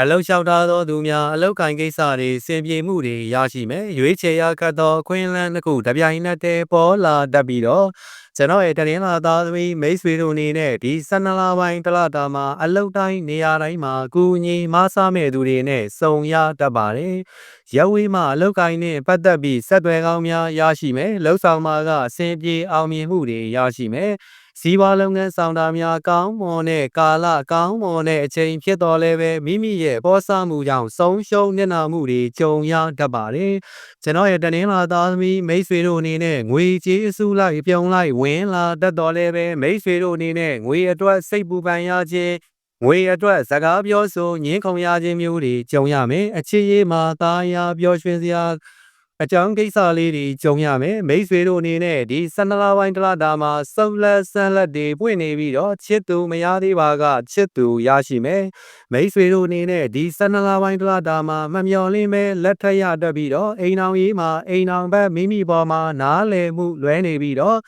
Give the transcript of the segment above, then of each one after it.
အလောက်လျှောက်ထားသောသူများအလောက်ကင်ကိစ္စတွေစင်ပြေမှုတွေရရှိမယ်ရွေးချယ်ရခတ်သောအခွင့်အလမ်းတစ်ခုတပြိုင်နက်တည်းပေါ်လာတတ်ပြီးတော့ကျွန်တော်ရဲ့တရင်လာသားသမီးမိတ်ဆွေတို့အနေနဲ့ဒီ12လပိုင်းတစ်လတာမှာအလောက်တိုင်းနေရာတိုင်းမှာကူညီမဆားမဲ့သူတွေနဲ့စုံရတတ်ပါတယ်ရဝေးမှာအလောက်ကင်နဲ့ပတ်သက်ပြီးဆက်သွယ်ကောင်းများရရှိမယ်လှုပ်ဆောင်မှာကအစင်ပြေအောင်မြင်မှုတွေရရှိမယ် စီးပွားလုပ်ငန်းဆောင်တာများကောင်းမွန်တဲ့ကာလကောင်းမွန်တဲ့အချိန်ဖြစ်တော်လဲပဲမိမိရဲ့ပေါ်ဆမှုကြောင့်ဆုံးရှုံးမျက်နှာမှုတွေကြုံရတတ်ပါတယ်။ကျွန်တော်ရဲ့တနင်္လာသားသမီးမိတ်ဆွေတို့အနေနဲ့ငွေကြေးအစုလိုက်ပြုံလိုက်ဝင်လာတတ်တော်လဲပဲမိတ်ဆွေတို့အနေနဲ့ငွေအတွက်စိတ်ပူပန်ရခြင်းငွေအတွက်စကားပြောဆိုညင်းခုန်ရခြင်းမျိုးတွေကြုံရမယ်။အချစ်ရေးမှာသားရပျော်ရွှင်စရာ အကြောင်းကိစ္စလေးတွေကြုံရမယ်မိတ်ဆွေတို့အနေနဲ့ဒီ12လပိုင်းတစ်လတာမှာစုံလက်ဆန်းလက်တွေပွင့်နေပြီးတော့ချစ်သူမရသေးပါကချစ်သူရရှိမယ်မိတ်ဆွေတို့အနေနဲ့ဒီ12လပိုင်းတစ်လတာမှာမမျော်လင့်ပဲလက်ထက်ရတတ်ပြီးတော့အိမ်အောင်ရေးမှာအိမ်အောင်ဘက်မိမိပေါ်မှာနားလည်မှုလွဲနေပြီးတော့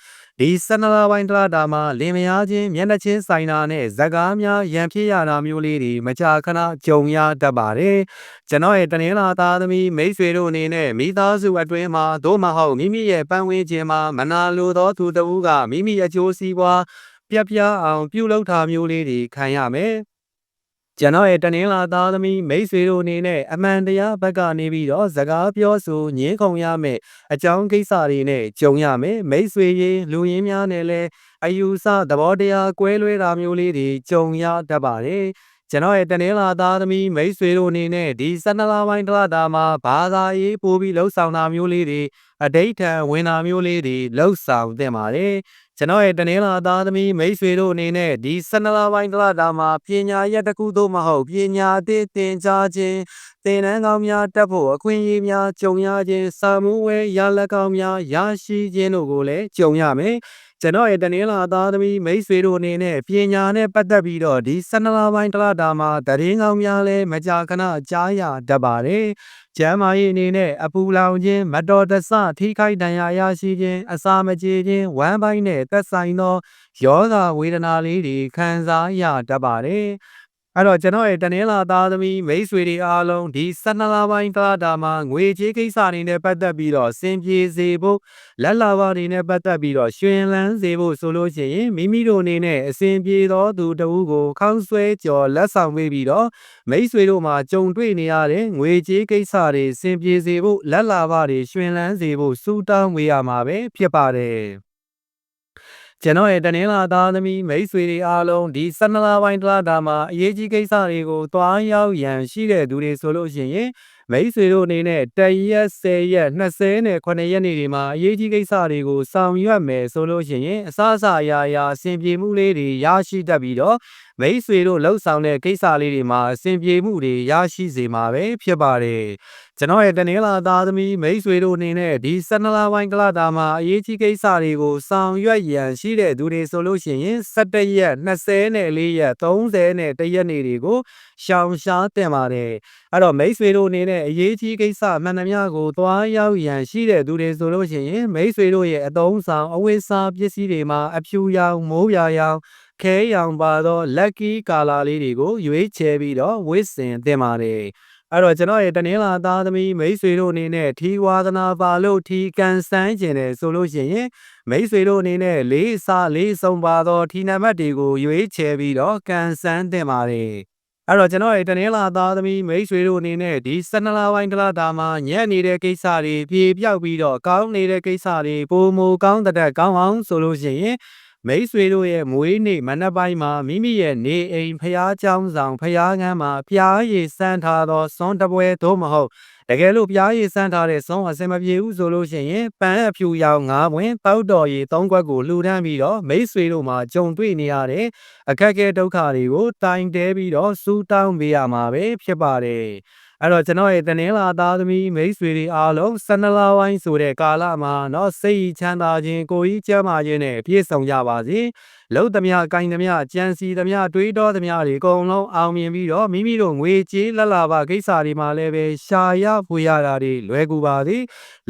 ဒီ12လပိုင်းတလတာမှာလင်မယားချင်းမျက်နှာချင်းဆိုင်တာနဲ့ဇကားများရန်ဖြစ်ရတာမျိုးလေးတွေမကြာခဏကြုံရတတ်ပါတယ်။ကျွန်တော်ရဲ့တနင်္လာသားသမီးမိတ်ဆွေတို့အနေနဲ့မိသားစုအတွင်းမှာသို့မဟုတ်မိမိရဲ့ပန်းဝင်းခြင်းမှာမနာလိုသောသူတစ်ဦးကမိမိအကျိုးစီးပွားပြက်ပြားအောင်ပြုလုပ်တာမျိုးလေးတွေခံရမယ်။ ကျွန်တော်ရဲ့တနင်္လာသားသမီးမိတ်ဆွေတို့အနေနဲ့အမှန်တရားဘက်ကနေပြီးတော့စကားပြောဆိုညင်းခုန်ရမယ်အကြောင်းကိစ္စတွေနဲ့ကြုံရမယ်မိတ်ဆွေရေးလူရင်းများနဲ့လည်းအယူဆသဘောတရားကွဲလွဲတာမျိုးလေးတွေကြုံရတတ်ပါတယ်ကျွန်တော်ရဲ့တနင်္လာသားသမီးမိတ်ဆွေတို့အနေနဲ့ဒီ12လပိုင်းတစ်လတာမှာဘာသာရေးပို့ပြီးလှုပ်ဆောင်တာမျိုးလေးတွေအတိတ်ထံဝင်တာမျိုးလေးတွေလှုပ်ဆောင်သင့်ပါတယ် ကျွန်တော်ရဲ့တနင်္လာသားသမီးမိတ်ဆွေတို့အနေနဲ့ဒီ12လပိုင်းတစ်လတာမှာပညာရက်တစ်ခုသို့မဟုတ်ပညာအသစ်သင်ကြားခြင်းသင်တန်းကောင်းများတက်ဖို့အခွင့်အရေးများကြုံရခြင်းစာမှုဝဲရလက်ကောင်းများရရှိခြင်းတို့ကိုလည်းကြုံရမယ် ကျွန်တော်ရဲ့တနင်္လာသားသမီးမိတ်ဆွေတို့အနေနဲ့ပညာနဲ့ပတ်သက်ပြီးတော့ဒီ12လပိုင်းတစ်လတာမှာတရင်ကောင်းများလည်းမကြာခဏကြားရတတ်ပါတယ်ကျမ်းမာရေးအနေနဲ့အပူလောင်ခြင်းမတော်တဆထိခိုက်ဒဏ်ရာရရှိခြင်းအစာမကြေခြင်းဝမ်းပိုင်းနဲ့သက်ဆိုင်သောယောဂဝေဒနာလေးတွေခံစားရတတ်ပါတယ် အဲ့တော့ကျွန်တော်ရဲ့တနင်္လာသားသမီးမိတ်ဆွေတွေအားလုံးဒီ12လပိုင်းကာလတာမှာငွေကြေးကိစ္စတွေနဲ့ပတ်သက်ပြီးတော့စင်ပြေစေဖို့လက်လာပါတွေနဲ့ပတ်သက်ပြီးတော့ရှင်လန်းစေဖို့ဆိုလို့ရှိရင်မိမိတို့အနေနဲ့အစဉ်ပြေသောသူတဦးကိုခေါင်းဆွဲကြော်လက်ဆောင်ပေးပြီးတော့မိတ်ဆွေတို့မှာကြုံတွေ့နေရတဲ့ငွေကြေးကိစ္စတွေစင်ပြေစေဖို့လက်လာပါတွေရှင်လန်းစေဖို့စူတောင်းဝေးရမှာပဲဖြစ်ပါတယ် ကျွန်တော်ရဲ့တနင်္လာသားသမီးမိတ်ဆွေတွေအားလုံးဒီ12လပိုင်းတလတာမှာအရေးကြီးကိစ္စတွေကိုတွားရောက်ရန်ရှိတဲ့သူတွေဆိုလို့ရှိရင်မိတ်ဆွေတို့အနေနဲ့တရက်10ရက်20နဲ့9ရက်နေ့တွေမှာအရေးကြီးကိစ္စတွေကိုဆောင်ရွက်မယ်ဆိုလို့ရှိရင်အစအစအရာရာအဆင်ပြေမှုလေးတွေရရှိတတ်ပြီးတော့ မိတ်ဆွေတို့လှုပ်ဆောင်တဲ့ကိစ္စလေးတွေမှာအဆင်ပြေမှုတွေရရှိစေမှာပဲဖြစ်ပါတယ်ကျွန်တော်ရဲ့တနင်္လာသားသမီးမိတ်ဆွေတို့အနေနဲ့ဒီ12လပိုင်းကလတာမှာအရေးကြီးကိစ္စတွေကိုဆောင်ရွက်ရန်ရှိတဲ့သူတွေဆိုလို့ရှိရင်17ရက်20နဲ့4ရက်30နဲ့1ရက်နေ့တွေကိုရှောင်ရှားတင်ပါတယ်အဲ့တော့မိတ်ဆွေတို့အနေနဲ့အရေးကြီးကိစ္စမှန်သမျှကိုသွားရောက်ရန်ရှိတဲ့သူတွေဆိုလို့ရှိရင်မိတ်ဆွေတို့ရဲ့အသုံးဆောင်အဝိစာပစ္စည်းတွေမှာအဖြူရောင်မိုးပြာရောင် ခဲရောင်ပါသော lucky color လေးတွေကိုရွေးချယ်ပြီးတော့ဝစ်စင်တင်ပါတယ်အဲ့တော့ကျွန်တော်ရဲ့တနင်္လာသားသမီးမိတ်ဆွေတို့အနေနဲ့ထီဝါသနာပါလို့ထီကန်ဆန်းကျင်တယ်ဆိုလို့ရှိရင်မိတ်ဆွေတို့အနေနဲ့လေးစားလေးဆုံးပါသောထီနံပါတ်တွေကိုရွေးချယ်ပြီးတော့ကန်ဆန်းတင်ပါတယ်အဲ့တော့ကျွန်တော်ရဲ့တနင်္လာသားသမီးမိတ်ဆွေတို့အနေနဲ့ဒီ12လပိုင်းတလတာမှာညံ့နေတဲ့ကိစ္စတွေပြေပြောက်ပြီးတော့ကောင်းနေတဲ့ကိစ္စတွေပုံမူကောင်းတဲ့ကောင်းအောင်ဆိုလို့ရှိရင် မိတ်ဆွေတို့ရဲ့မွေးနေ့မနက်ပိုင်းမှာမိမိရဲ့နေအိမ်ဖျားကျောင်းဆောင်ဖျားခန်းမှာပြားရည်စမ်းထားသောစွန်းတပွဲသို့မဟုတ်တကယ်လို့ပြားရည်စမ်းထားတဲ့စွန်းအစင်မပြေဘူးဆိုလို့ရှိရင်ပန်းအဖြူရောင်၅ပွင့်တောက်တော်ရည်၃ခွက်ကိုလှူဒန်းပြီးတော့မိတ်ဆွေတို့မှာကြုံတွေ့နေရတဲ့အခက်အခဲဒုက္ခတွေကိုတိုင်တဲပြီးတော့စူးတောင်းပေးရမှာပဲဖြစ်ပါတယ်။ အဲ့တော့ကျွန်တော်ရဲ့တနင်္လာသားသမီးမိတ်ဆွေတွေအားလုံး12လပိုင်းဆိုတဲ့ကာလမှာเนาะစိတ်ချမ်းသာခြင်းကိုယ်ကြီးကျန်းမာခြင်းနဲ့ပြည့်စုံကြပါစေလှုပ်သမျှကိုင်သမျှကြံစီသမျှတွေးတောသမျှတွေအကုန်လုံးအောင်မြင်ပြီးတော့မိမိတို့ငွေကြေးလက်လာပါကိစ္စတွေမှာလည်းပဲရှာရဖွေရတာတွေလွယ်ကူပါသည်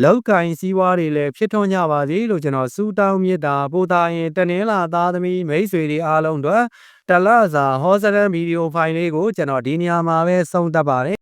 လောက်ကင်စည်းဝါးတွေလည်းဖြစ်ထွန်းကြပါစေလို့ကျွန်တော်စူးတောင်းမြတ်တာပို့တာရင်တနင်္လာသားသမီးမိတ်ဆွေတွေအားလုံးတို့ တလစာဟောစတန်ဗီဒီယိုဖိုင်လေးကိုကျွန်တော်ဒီနေရာမှာပဲဆုံးသတ်ပါတယ်